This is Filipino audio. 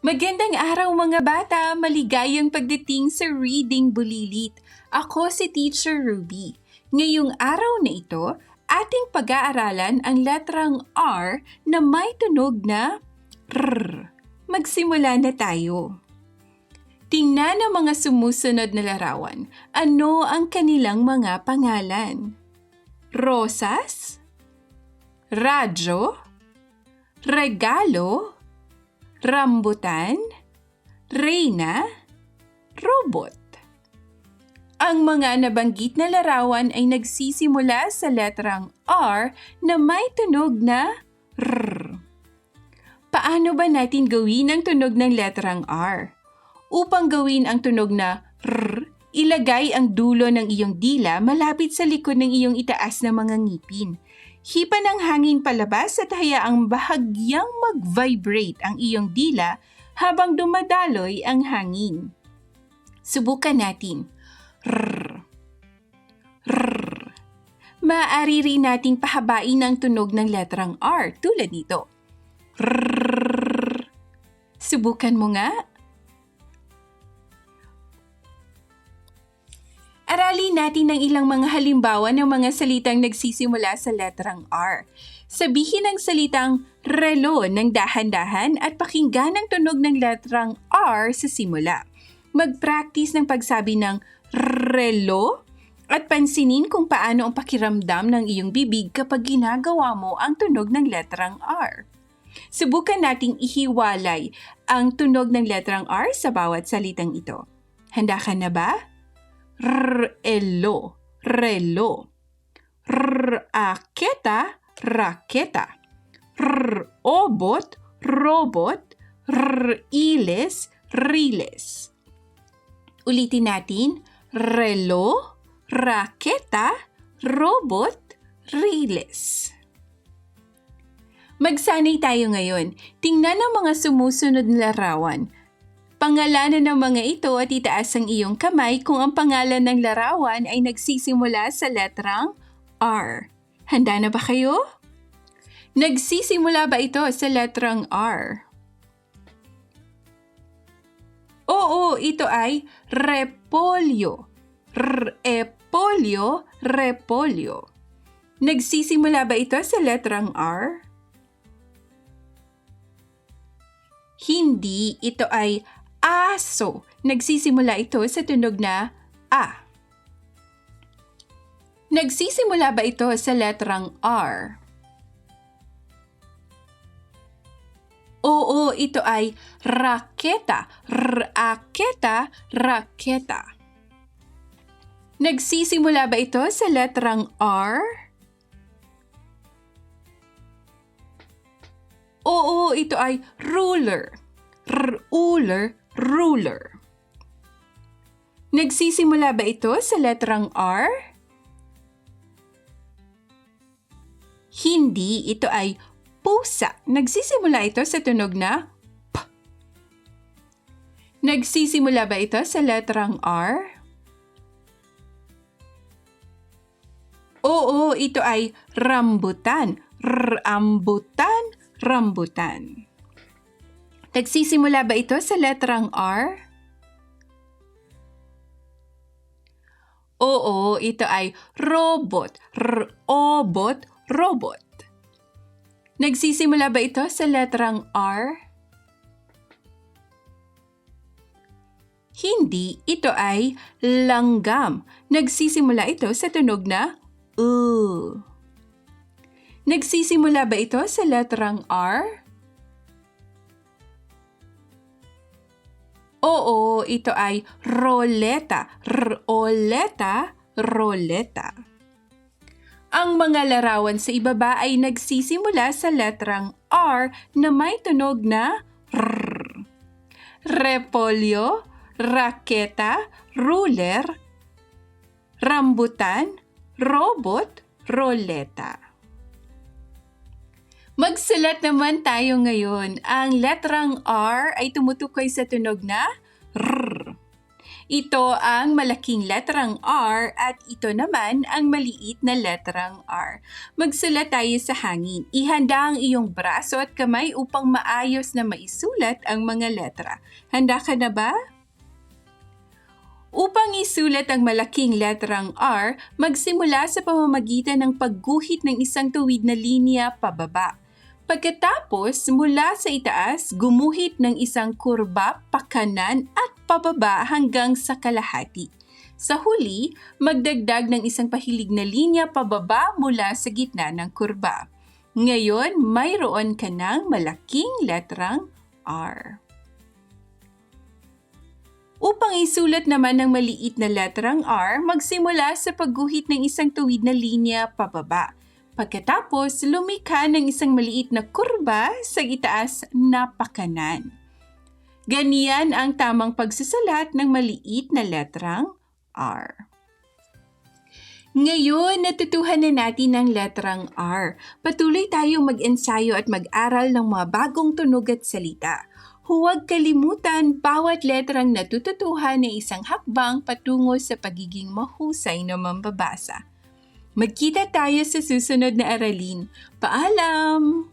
Magandang araw mga bata! Maligayang pagdating sa Reading Bulilit. Ako si Teacher Ruby. Ngayong araw na ito, ating pag-aaralan ang letrang R na may tunog na R. Magsimula na tayo. Tingnan ang mga sumusunod na larawan. Ano ang kanilang mga pangalan? Rosas? Radyo? Regalo? Rambutan, reyna, robot. Ang mga nabanggit na larawan ay nagsisimula sa letrang R na may tunog na R. Paano ba natin gawin ang tunog ng letrang R? Upang gawin ang tunog na R, ilagay ang dulo ng iyong dila malapit sa likod ng iyong itaas na mga ngipin. Hipa ng hangin palabas at hayaang bahagyang mag-vibrate ang iyong dila habang dumadaloy ang hangin. Subukan natin. Rrr. Rrr. Maaari rin nating pahabain ang tunog ng letrang R tulad nito. Rrr. Subukan mo nga. Aralin natin ng ilang mga halimbawa ng mga salitang nagsisimula sa letrang R. Sabihin ang salitang relo ng dahan-dahan at pakinggan ang tunog ng letrang R sa simula. Mag-practice ng pagsabi ng relo at pansinin kung paano ang pakiramdam ng iyong bibig kapag ginagawa mo ang tunog ng letrang R. Subukan nating ihiwalay ang tunog ng letrang R sa bawat salitang ito. Handa ka na ba? Relo, relo. Raketa, raketa. Robot, robot. Riles, riles. Ulitin natin. Relo, raketa, robot, riles. Magsanay tayo ngayon. Tingnan ang mga sumusunod na larawan. Pangalanan ng mga ito at itaas ang iyong kamay kung ang pangalan ng larawan ay nagsisimula sa letrang R. Handa na ba kayo? Nagsisimula ba ito sa letrang R? Oo, ito ay repolyo. Repolyo, repolyo. Nagsisimula ba ito sa letrang R? Hindi, ito ay aso. Nagsisimula ito sa tunog na A. Nagsisimula ba ito sa letrang R? Oo, ito ay raketa. Raketa, raketa. Nagsisimula ba ito sa letrang R? Oo, ito ay ruler. Ruler, ruler. Nagsisimula ba ito sa letrang R? Hindi, ito ay pusa. Nagsisimula ito sa tunog na P. Nagsisimula ba ito sa letrang R? Oo, ito ay rambutan. Rambutan, rambutan. Nagsisimula ba ito sa letrang R? Oo, ito ay robot. R-obot, robot. Nagsisimula ba ito sa letrang R? Hindi, ito ay langgam. Nagsisimula ito sa tunog na U. Nagsisimula ba ito sa letrang R? Oo, ito ay roleta. Roleta, roleta. Ang mga larawan sa ibaba ay nagsisimula sa letrang R na may tunog na R. Repolyo, raketa, ruler, rambutan, robot, roleta. Magsulat naman tayo ngayon. Ang letrang R ay tumutukoy sa tunog na R. Ito ang malaking letrang R at ito naman ang maliit na letrang R. Magsulat tayo sa hangin. Ihanda ang iyong braso at kamay upang maayos na maisulat ang mga letra. Handa ka na ba? Upang isulat ang malaking letrang R, magsimula sa pamamagitan ng pagguhit ng isang tuwid na linya pababa. Pagkatapos, mula sa itaas, gumuhit ng isang kurba pakanan at pababa hanggang sa kalahati. Sa huli, magdagdag ng isang pahilig na linya pababa mula sa gitna ng kurba. Ngayon, mayroon ka ng malaking letrang R. Upang isulat naman ng maliit na letrang R, magsimula sa pagguhit ng isang tuwid na linya pababa. Pagkatapos, lumikha ng isang maliit na kurba sa itaas na pakanan. Ganyan ang tamang pagsusulat ng maliit na letrang R. Ngayon, natutuhan na natin ang letrang R. Patuloy tayong mag-ensayo at mag-aral ng mga bagong tunog at salita. Huwag kalimutan, bawat letrang natututuhan ay isang hakbang patungo sa pagiging mahusay na mambabasa. Magkita tayo sa susunod na aralin. Paalam!